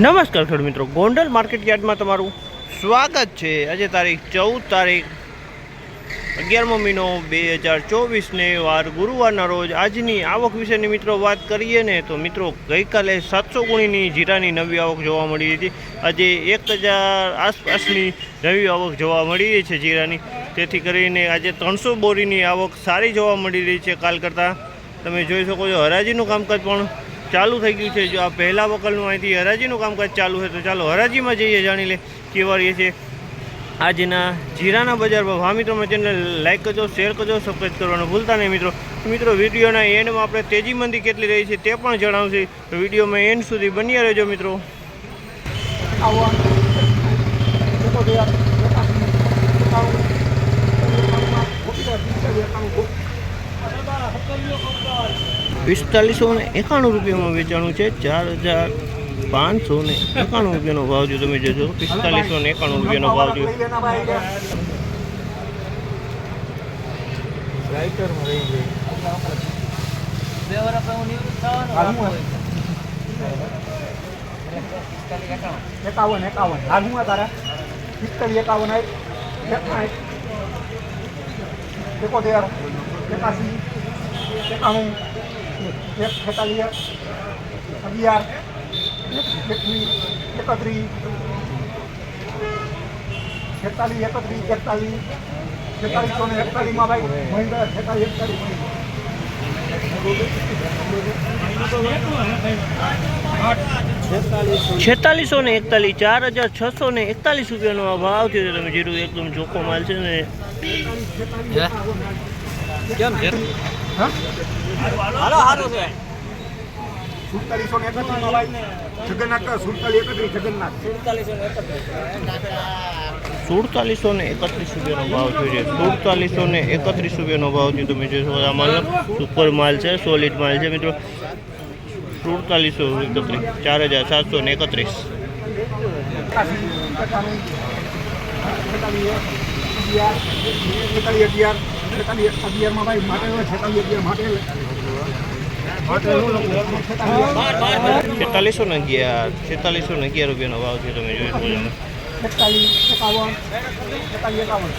નમસ્કાર ખેડૂત મિત્રો, ગોંડલ માર્કેટ યાર્ડમાં તમારું સ્વાગત છે. આજે તારીખ ચૌદ તારીખ અગિયારમો મહિનો બે હજાર ચોવીસને વાર ગુરુવારના રોજ આજની આવક વિશેની મિત્રો વાત કરીએ ને તો મિત્રો, ગઈકાલે સાતસો ગુણીની જીરાની નવી આવક જોવા મળી હતી. આજે એક હજાર આસપાસની નવી આવક જોવા મળી છે જીરાની. તેથી કરીને આજે ત્રણસો બોરીની આવક સારી જોવા મળી રહી છે કાલ કરતાં. તમે જોઈ શકો છો હરાજીનું કામકાજ પણ ચાલુ થઈ ગયું છે. જો આ પહેલા વકલનું અહીંથી હરાજીનું કામકાજ ચાલુ છે, તો ચાલો હરાજીમાં જઈએ, જાણી લે કેવા રહીએ છે આજના જીરાના બજારમાં હા મિત્રો ચેનલ લાઇક કરજો, શેર કરજો સબસ્ક્રાઈબ કરવાનું ભૂલતા નહીં મિત્રો. મિત્રો, વિડીયોના એન્ડમાં આપણે તેજી મંદી કેટલી રહી છે તે પણ જણાવશે. તો વિડીયોમાં એન્ડ સુધી બન્યા રહેજો મિત્રો. પિસ્તાલીસો ને એકાણું રૂપિયામાં વેચાણું છે. ચાર હજાર પાંચસો ને એકાણું રૂપિયાનો ભાવ જો તમે જોશો, પિસ્તાલીસો ને એકાણું રૂપિયાનો ભાવ જો. એકાવન એકાવન. હાલ હું તારા? પિસ્તાલીસ, એકાવન એકોતેર એકાસી એકાણું એક છેતાલીસ અગિયાર એકવીસ એકત્રીસ છેતાલીસ એકત્રીસ એકતાલીસ છેતાલીસો ને એકતાલીસમાં ભાઈ મહિન્દ્રા છેતાલીસ એકતાલીસ છેતાલીસો ને એકતાલીસ ચાર હજાર છસો ને એકતાલીસ રૂપિયાનો આ ભાવ થયો છે. તમે જીરું એકદમ ચોખ્ખો માલ છે ને. હા સુડતાલીસો ને એકત્રીસમાં જગન્નાથ સુડતાલીસ એકત્રીસ જગન્નાથ સુડતાલીસો ને એકત્રીસ રૂપિયાનો ભાવ થયો છે સુડતાલીસો ને એકત્રીસ રૂપિયાનો ભાવ થયો તમે જોશો આ માલ સુપર માલ છે સોલિડ માલ છે મિત્રો સુડતાલીસો એકત્રીસ ચાર હજાર સાતસો ને એકત્રીસ અગિયાર છેતાલીસ અગિયાર છેતાલીસ અગિયારમાં ભાઈ માટે છેતાલીસ અગિયાર માટે છેતાલીસો ને અગિયાર, છેતાલીસો ને અગિયાર રૂપિયાનો ભાવ છે, તમે જોઈ શકો છો. એકતાલીસ એકાવન છેતાલીસ એકાવન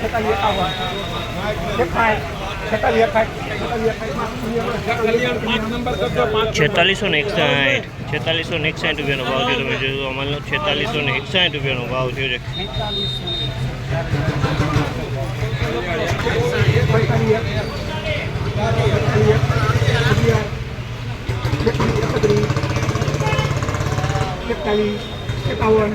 છેતાલીસ એકાવન એકાઠ છેતાલીસ એકાઠ છેતાલીસ છેતાલીસો ને એકસાઠ, છેતાલીસો ને એકસાઠ રૂપિયાનો ભાવ છે, તમે જોયું અમારો છેતાલીસો ને એકસાઠ રૂપિયાનો ભાવ થયો છે. એકાવન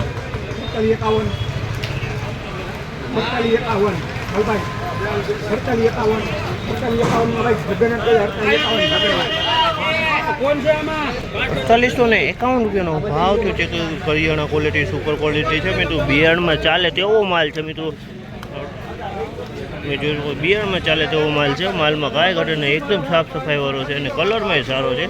એકતાલીસ ને એકાવન રૂપિયાનો ભાવ થયો છે કે કરિયાણા ક્વોલિટી સુપર ક્વોલિટી છે. મેં તો બિયારણમાં ચાલે તેવો માલ છે. મેં તો મેં જોયું બિયારણમાં ચાલે તેવો માલ છે. માલમાં કાંઈ ઘટે નહીં એકદમ સાફ સફાઈવાળો છે અને કલરમાંય સારો છે.